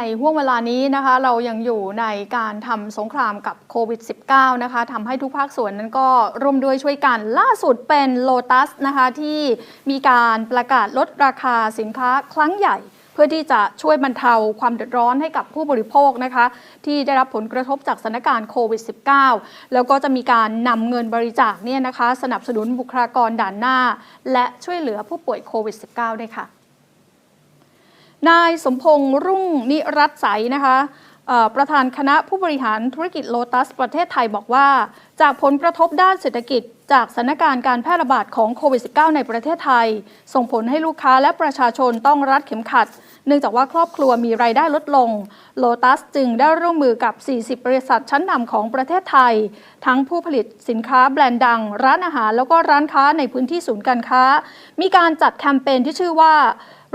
ในห่วงเวลานี้นะคะเรายังอยู่ในการทำสงครามกับโควิด -19 นะคะทำให้ทุกภาคส่วนนั้นก็ร่วมด้วยช่วยกันล่าสุดเป็นโลตัสนะคะที่มีการประกาศลดราคาสินค้าครั้งใหญ่ เพื่อที่จะช่วยบรรเทาความเดือดร้อนให้กับผู้บริโภคนะคะที่ได้รับผลกระทบจากสถานการณ์โควิด -19 แล้วก็จะมีการนำเงินบริจาคเนี่ยนะคะสนับสนุนบุคลากรด่านหน้า และช่วยเหลือผู้ป่วยโควิด -19 ด้วยค่ะ นายสมพงษ์รุ่งนิรัตใสนะคะประธานคณะผู้บริหารธุรกิจโลตัสประเทศไทยบอกว่า จากผลกระทบด้านเศรษฐกิจ จากสถานการณ์การแพร่ระบาดของโควิด -19 ในประเทศไทย ส่งผลให้ลูกค้าและประชาชนต้องรัดเข็มขัด เนื่องจากว่าครอบครัวมีรายได้ลดลง โลตัสจึงได้ร่วมมือกับ 40 บริษัทชั้นนำของประเทศไทย ทั้งผู้ผลิตสินค้าแบรนด์ดัง ร้านอาหารแล้วก็ร้านค้าในพื้นที่ศูนย์การค้า มีการจัดแคมเปญที่ชื่อว่า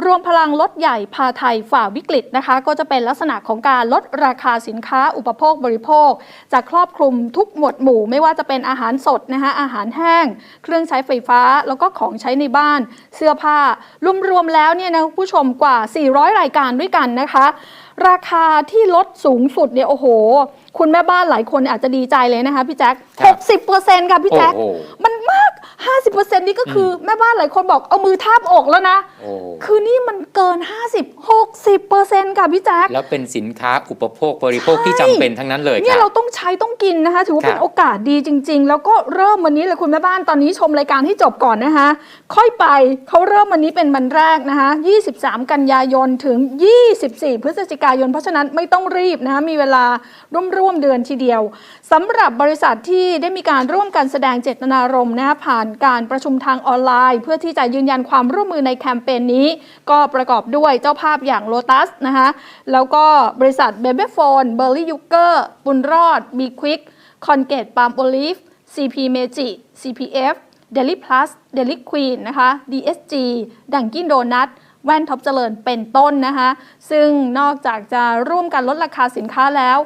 รวมพลังลดใหญ่พาไทยฝ่าวิกฤตนะคะ ก็จะเป็นลักษณะของการลดราคาสินค้าอุปโภคบริโภค จะครอบคลุมทุกหมวดหมู่ ไม่ว่าจะเป็นอาหารสดนะคะอาหารแห้ง เครื่องใช้ไฟฟ้าแล้วก็ของใช้ในบ้าน เสื้อผ้ารวมๆแล้วเนี่ยนะคุณผู้ชมกว่า 400 รายการด้วยกันนะคะ ราคาที่ลดสูงสุดเนี่ยโอ้โห คุณแม่บ้านหลายคนอาจจะดีใจเลยนะคะพี่แจ๊คครับ60%ค่ะพี่แจ๊คโอ้โหมันมาก 50%นี่ก็คืออแม่บ้านหลายคนบอกเอามือทาบอกแล้วนะ โอ้ คือนี่มันเกิน 50 60%ค่ะพี่แจ๊ค แล้วเป็นสินค้าอุปโภคบริโภคใช่ที่จำเป็นทั้งนั้นเลยคเนี่ยรับเราต้องใช้ต้องกินนะคะ ถือว่าครับ เป็นโอกาสดีจริง ๆ แล้วก็เริ่มวันนี้เลยคุณแม่บ้านตอนนี้ชมรายการให้จบก่อนนะคะ ค่อยไปเขาเริ่มวันนี้เป็นวันแรกนะคะ 23 กันยายนถึง 24 พฤศจิกายน เพราะฉะนั้นไม่ต้องรีบนะคะมีเวลาร่วมๆเดือนทีเดียวสำหรับบริษัทที่ได้มีการร่วมกันแสดงเจตนารมณ์นะคะผ่านการประชุมทางออนไลน์ เพื่อที่จะยืนยันความร่วมมือในแคมเปญนี้ ก็ประกอบด้วยเจ้าภาพอย่างโลตัสนะคะแล้วก็บริษัทเบเบโฟนเบอร์รี่ยูเกอร์บุญรอดบีควิกคอนเกตปาล์มโอลิฟ CP Meiji CPF Daily Plus Daily Queen นะคะ DSG ดังกินโดนัท แว่นท็อปเจริญเป็นต้นนะคะ ซึ่งนอกจากจะร่วมกันลดราคาสินค้าแล้ว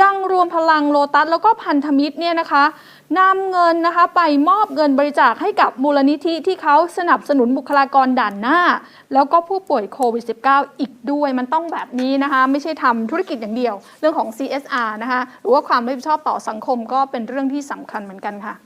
ยังรวมพลังโลตัสแล้วก็พันธมิตรเนี่ยนะคะนำเงินนะคะไปมอบเงินบริจาคให้กับมูลนิธิที่เขาสนับสนุนบุคลากรด่านหน้า แล้วก็ผู้ป่วยโควิด -19 อีกด้วยมันต้องแบบนี้นะคะ ไม่ใช่ทำธุรกิจอย่างเดียว เรื่องของ CSR นะคะหรือว่าความรับผิดชอบต่อสังคมก็เป็นเรื่องที่สำคัญเหมือนกันค่ะ